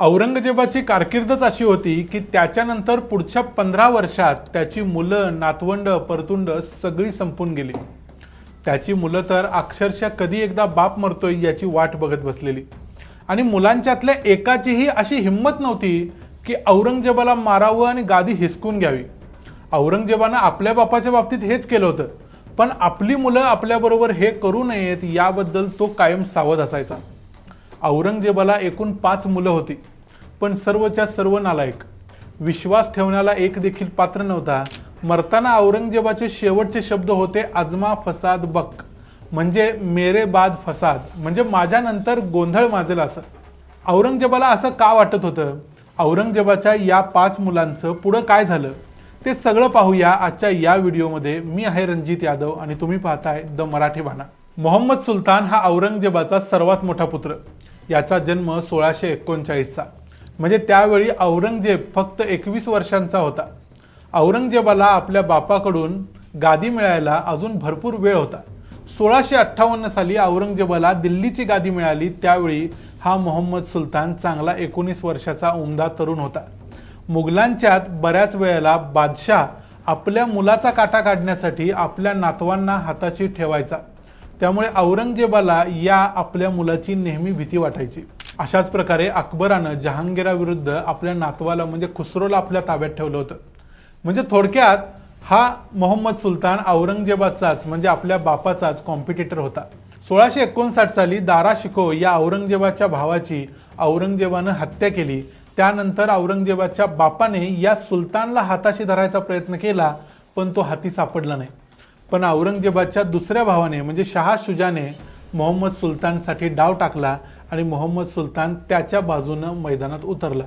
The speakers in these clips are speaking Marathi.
औरंगजेबाची कारकीर्दच अशी होती की त्याच्यानंतर पुढच्या पंधरा वर्षात त्याची मुलं नातवंड परतुंड सगळी संपून गेली. त्याची मुलं तर अक्षरशः कधी एकदा बाप मरतोय याची वाट बघत बसलेली. आणि मुलांच्यातल्या एकाचीही अशी हिंमत नव्हती की औरंगजेबाला मारावं आणि गादी हिसकून घ्यावी. औरंगजेबानं आपल्या बापाच्या बाबतीत हेच केलं होतं. पण आपली मुलं आपल्याबरोबर हे करू नयेत याबद्दल तो कायम सावध असायचा. औरंगजेबाला एकूण पाच मुलं होती. पण सर्वच्या सर्व नालायक. विश्वास ठेवण्याला एक देखील पात्र नव्हता. मरताना औरंगजेबाचे शेवटचे शब्द होते आजमा फसाद बक. म्हणजे मेरे बाद फसाद. म्हणजे माझ्यानंतर गोंधळ माजेल असं. औरंगजेबाला असं का वाटत होतं? औरंगजेबाच्या या पाच मुलांचं पुढं काय झालं? ते सगळं पाहूया आजच्या या व्हिडिओमध्ये. मी आहे रणजित यादव आणि तुम्ही पाहताय द मराठी बाणा मोहम्मद सुलतान हा औरंगजेबाचा सर्वात मोठा पुत्र. याचा जन्म सोळाशे एकोणचाळीसचा. म्हणजे त्यावेळी औरंगजेब फक्त एकवीस वर्षांचा होता. औरंगजेबाला आपल्या बापाकडून गादी मिळायला अजून भरपूर वेळ होता. सोळाशे अठ्ठावन्न साली औरंगजेबाला दिल्लीची गादी मिळाली. त्यावेळी हा मोहम्मद सुलतान चांगला एकोणीस वर्षाचा उमदा तरुण होता. मुघलांच्यात बऱ्याच वेळेला बादशाह आपल्या मुलाचा काटा काढण्यासाठी आपल्या नातवांना हाताची ठेवायचा. त्यामुळे औरंगजेबाला या आपल्या मुलाची नेहमी भीती वाटायची. अशाच प्रकारे अकबरानं जहांगीराविरुद्ध आपल्या नातवाला म्हणजे खुसरोला आपल्या ताब्यात ठेवलं होतं. म्हणजे थोडक्यात हा मोहम्मद सुलतान औरंगजेबाचाच म्हणजे आपल्या बापाचाच कॉम्पिटिटर होता. सोळाशे एकोणसाठ साली दारा शिको या औरंगजेबाच्या भावाची औरंगजेबानं हत्या केली. त्यानंतर औरंगजेबाच्या बापाने या सुलतानला हाताशी धरायचा प्रयत्न केला पण तो हाती सापडला नाही. पण औरंगजेबाच्या दुसऱ्या भावाने म्हणजे शहा शुजाने मोहम्मद सुलतानसाठी डाव टाकला आणि मोहम्मद सुलतान त्याच्या बाजूनं मैदानात उतरला.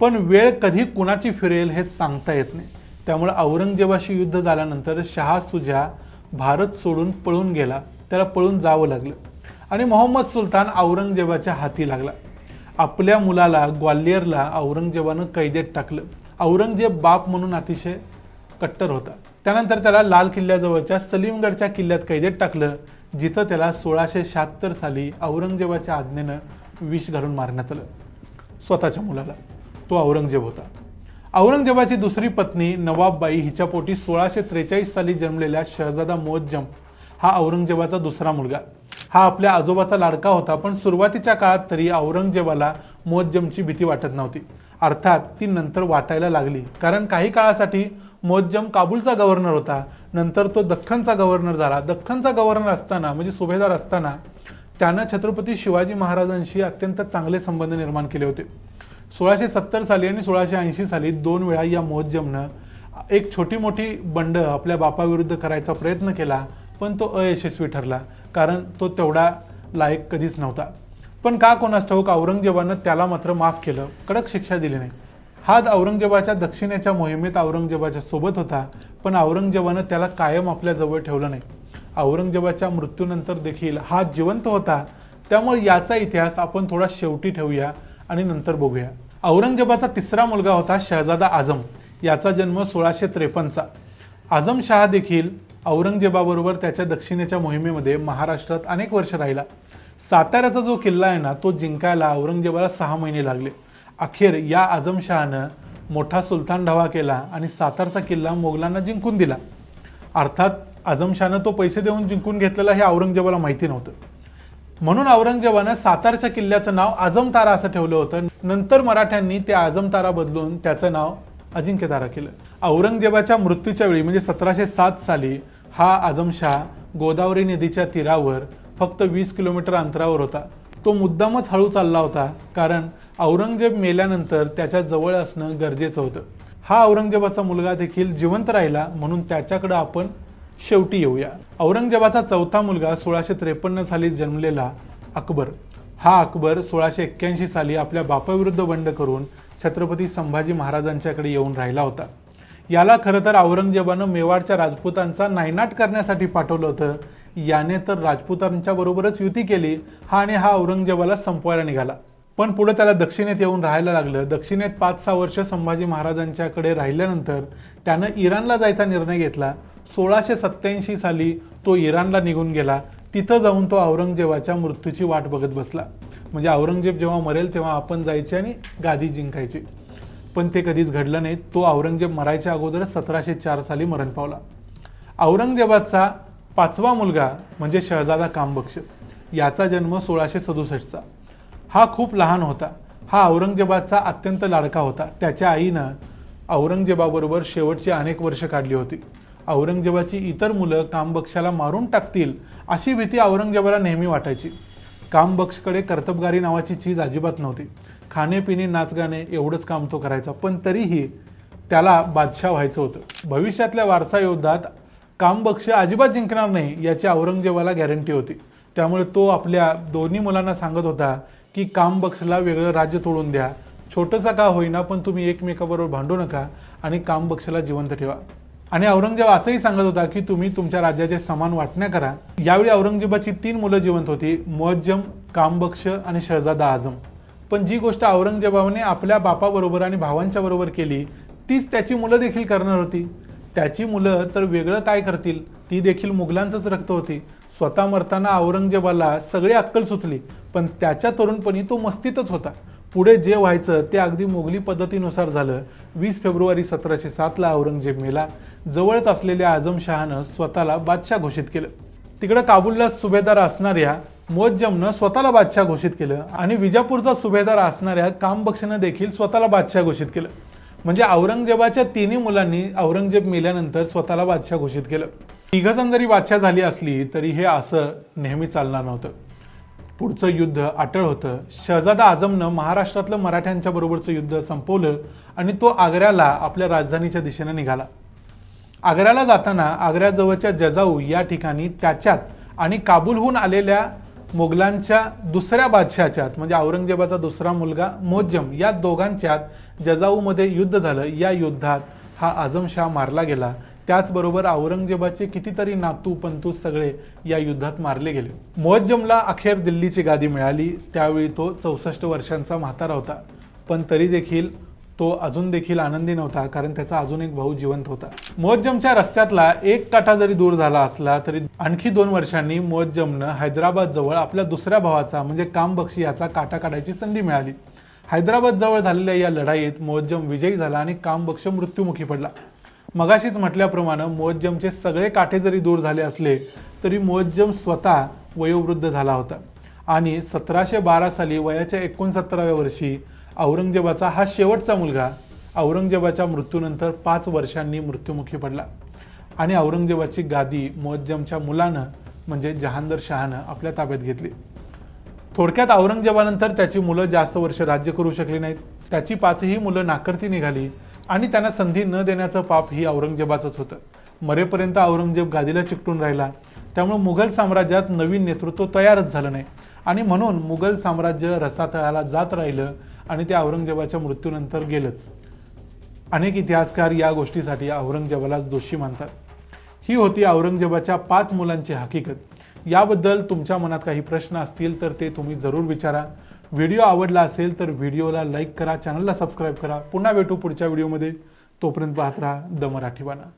पण वेळ कधी कुणाची फिरेल हे सांगता येत नाही. त्यामुळे औरंगजेबाशी युद्ध झाल्यानंतर शहा सुजा भारत सोडून पळून गेला. त्याला पळून जावं लागलं. आणि मोहम्मद सुलतान औरंगजेबाच्या हाती लागला. आपल्या मुलाला ग्वाल्हेरला औरंगजेबानं कैदेत टाकलं. औरंगजेब बाप म्हणून अतिशय कट्टर होता. त्यानंतर त्याला लाल किल्ल्याजवळच्या सलीमगडच्या किल्ल्यात कैदेत टाकलं जिथं त्याला सोळाशे शहात्तर साली औरंगजेबाच्या आज्ञेनं विष घालून मारण्यात आलं. स्वतःच्या मुलाला. तो औरंगजेब होता. औरंगजेबाची दुसरी पत्नी नवाबबाई हिच्या पोटी सोळाशे त्रेचाळीस साली जन्मलेल्या शहजादा मोज्जम हा औरंगजेबाचा दुसरा मुलगा. हा आपल्या आजोबाचा लाडका होता पण सुरुवातीच्या काळात तरी औरंगजेबाला मोज्जमची भीती वाटत नव्हती. अर्थात ती नंतर वाटायला लागली कारण काही काळासाठी मोज्जम काबूलचा गव्हर्नर होता. नंतर तो दख्खनचा गव्हर्नर झाला. दख्खनचा गव्हर्नर असताना म्हणजे सुभेदार असताना त्यानं छत्रपती शिवाजी महाराजांशी अत्यंत चांगले संबंध निर्माण केले होते. सोळाशे सत्तर साली आणि सोळाशे ऐंशी साली दोन वेळा या मोहज्जमनं एक छोटी मोठी बंड आपल्या बापाविरुद्ध करायचा प्रयत्न केला पण तो अयशस्वी ठरला कारण तो तेवढा लायक कधीच नव्हता. पण का कोणास ठाऊक औरंगजेबानं त्याला मात्र माफ केलं. कडक शिक्षा दिली नाही. हा औरंगजेबाच्या दक्षिणेच्या मोहिमेत औरंगजेबाच्या सोबत होता पण औरंगजेबानं त्याला कायम आपल्या जवळ ठेवलं नाही. औरंगजेबाच्या मृत्यूनंतर देखील हा जिवंत होता. त्यामुळे याचा इतिहास आपण थोडा शेवटी ठेवूया आणि नंतर बघूया. औरंगजेबाचा तिसरा मुलगा होता शहजादा आझम. याचा जन्म सोळाशे त्रेपन्नचा. आझम शहा देखील औरंगजेबाबरोबर त्याच्या दक्षिणेच्या मोहिमेमध्ये महाराष्ट्रात अनेक वर्ष राहिला. साताऱ्याचा जो किल्ला आहे ना तो जिंकायला औरंगजेबाला सहा महिने लागले. अखेर या आझमशहानं मोठा सुलतान ढवा केला आणि सातारचा किल्ला मोगलांना जिंकून दिला. अर्थात आझमशहानं तो पैसे देऊन जिंकून घेतलेला हे औरंगजेबाला माहिती नव्हतं. म्हणून औरंगजेबानं सातारच्या किल्ल्याचं नाव आझमतारा असं ठेवलं होतं. नंतर मराठ्यांनी ते आझमतारा बदलून त्याचं नाव अजिंक्यतारा केलं. औरंगजेबाच्या मृत्यूच्या वेळी म्हणजे सतराशे सात साली हा आझमशाह गोदावरी नदीच्या तीरावर फक्त वीस किलोमीटर अंतरावर होता. तो मुद्दामच हळू चालला होता कारण औरंगजेब मेल्यानंतर त्याच्याजवळ असणं गरजेचं होतं. हा औरंगजेबाचा मुलगा देखील जिवंत राहिला म्हणून त्याच्याकडं आपण शेवटी येऊया. औरंगजेबाचा चौथा मुलगा सोळाशे त्रेपन्न साली जन्मलेला अकबर. हा अकबर सोळाशे एक्क्याऐंशी साली आपल्या बापाविरुद्ध बंड करून छत्रपती संभाजी महाराजांच्याकडे येऊन राहिला होता. याला खरं तर औरंगजेबानं मेवाडच्या राजपुतांचा नायनाट करण्यासाठी पाठवलं होतं याने तर राजपुतांच्या बरोबरच युती केली हा आणि हा औरंगजेबाला संपवायला निघाला. पण पुढे त्याला दक्षिणेत येऊन राहायला लागलं. दक्षिणेत पाच सहा वर्ष संभाजी महाराजांच्याकडे राहिल्यानंतर त्यानं इराणला जायचा निर्णय घेतला. सोळाशे सत्त्याऐंशी साली तो इराणला निघून गेला. तिथं जाऊन तो औरंगजेबाच्या मृत्यूची वाट बघत बसला. म्हणजे औरंगजेब जेव्हा मरेल तेव्हा आपण जायचे आणि गादी जिंकायची. पण ते कधीच घडलं नाही तो औरंगजेब मरायच्या अगोदरच सतराशे चार साली मरण पावला. औरंगजेबाचा पाचवा मुलगा म्हणजे शहजादा कामबक्ष याचा जन्म सोळाशे सदुसष्टचा. हा खूप लहान होता. हा औरंगजेबाचा अत्यंत लाडका होता. त्याच्या आईनं औरंगजेबाबरोबर शेवटची अनेक वर्ष काढली होती. औरंगजेबाची इतर मुलं कामबक्षाला मारून टाकतील अशी भीती औरंगजेबाला नेहमी वाटायची. कामबक्षकडे कर्तबगारी नावाची चीज अजिबात नव्हती. खाणेपिणे नाचगाणे एवढंच काम तो करायचा. पण तरीही त्याला बादशाह व्हायचं होतं. भविष्यातल्या वारसा युद्धात कामबक्ष अजिबात जिंकणार नाही याची औरंगजेबाला गॅरंटी होती. त्यामुळे तो आपल्या दोन्ही मुलांना सांगत होता की कामबक्षला वेगळं राज्य तोडून द्या. छोटंसं का होईना पण तुम्ही एकमेकाबरोबर भांडू नका आणि कामबक्षला जिवंत ठेवा. आणि औरंगजेब असंही सांगत होता की तुम्ही तुमच्या राज्याचे समान वाटण्या करा. यावेळी औरंगजेबाची तीन मुलं जिवंत होती मुअज्जम कामबक्ष आणि शहजादा आझम पण जी गोष्ट औरंगजेबाने आपल्या बापाबरोबर आणि भावांच्या बरोबर केली तीच त्याची मुलं देखील करणार होती. त्याची मुलं तर वेगळं काय करतील? ती देखील मुघलांचंच रक्त होती. स्वतः मरताना औरंगजेबाला सगळी अक्कल सुचली पण त्याच्या तरुणपणी तो मस्तीतच होता. पुढे जे व्हायचं ते अगदी मोगली पद्धतीनुसार झालं. वीस फेब्रुवारी सतराशे सातला औरंगजेब मेला जवळच असलेल्या आझमशहानं स्वतःला बादशाह घोषित केलं. तिकडं काबूलला सुभेदार असणाऱ्या मुअज्जमनं स्वतःला बादशाह घोषित केलं आणि विजापूरचा सुभेदार असणाऱ्या कामबक्षनं देखील स्वतःला बादशाह घोषित केलं. म्हणजे औरंगजेबाच्या तिन्ही मुलांनी औरंगजेब मेल्यानंतर स्वतःला बादशाह घोषित केलं. तिघजण जरी बादशाह झाली असली तरी हे असं नेहमी चालणार नव्हतं. पुढचं युद्ध अटळ होतं. शहजादा आझमनं महाराष्ट्रातलं मराठ्यांच्या बरोबरचं युद्ध संपवलं आणि तो आग्र्याला आपल्या राजधानीच्या दिशेने निघाला. आग्र्याला जाताना आग्र्याजवळच्या जजाऊ या ठिकाणी त्याच्यात आणि काबूलहून आलेल्या मुघलांच्या दुसऱ्या बादशाच्यात म्हणजे औरंगजेबाचा दुसरा मुलगा मोज्जम या दोघांच्यात जजाऊमध्ये युद्ध झालं. या युद्धात हा आझमशाह मारला गेला. त्याचबरोबर औरंगजेबाचे कितीतरी नातू पंतू सगळे या युद्धात मारले गेले. मोअज्जमला अखेर दिल्लीची गादी मिळाली. त्यावेळी तो चौसष्ट वर्षांचा म्हातारा होता. पण तरी देखील तो अजून देखील आनंदी नव्हता कारण त्याचा अजून एक भाऊ जिवंत होता. मोहज्जमच्या रस्त्यातला एक काटा जरी दूर झाला असला तरी आणखी दोन वर्षांनी मोअज्जमनं हैदराबाद जवळ आपल्या दुसऱ्या भावाचा म्हणजे कामबक्षी याचा काटा काढायची संधी मिळाली. हैदराबाद जवळ झालेल्या या लढाईत मोहज्जम विजयी झाला आणि कामबक्ष मृत्युमुखी पडला. मगाशीच म्हटल्याप्रमाणे मोहज्जमचे सगळे काठे जरी दूर झाले असले तरी मुअज्जम स्वतः वयोवृद्ध झाला होता. आणि सतराशे बारा साली वयाच्या एकोणसत्तराव्या वर्षी औरंगजेबाचा हा शेवटचा मुलगा औरंगजेबाच्या मृत्यूनंतर पाच वर्षांनी मृत्युमुखी पडला. आणि औरंगजेबाची गादी मोज्जमच्या मुलानं म्हणजे जहांदर शहानं आपल्या ताब्यात घेतली. थोडक्यात औरंगजेबानंतर त्याची मुलं जास्त वर्ष राज्य करू शकली नाहीत. त्याची पाचही मुलं नाकर्ती निघाली आणि त्यांना संधी न देण्याचं पाप ही औरंगजेबाचंच होतं. मरेपर्यंत औरंगजेब गादीला चिकटून राहिला. त्यामुळे मुघल साम्राज्यात नवीन नेतृत्व तयारच झालं नाही. आणि म्हणून मुघल साम्राज्य रसातळाला जात राहिलं आणि ते औरंगजेबाच्या मृत्यूनंतर गेलंच. अनेक इतिहासकार या गोष्टीसाठी औरंगजेबालाच दोषी मानतात. ही होती औरंगजेबाच्या पाच मुलांची हकीकत. याबद्दल तुमच्या मनात काही प्रश्न असतील तर ते तुम्ही जरूर विचारा. व्हिडिओ आवडला असेल तर व्हिडिओला लाईक करा चॅनलला सबस्क्राईब करा. पुन्हा भेटू पुढच्या व्हिडिओमध्ये. तोपर्यंत पाहत राहा द मराठीवाना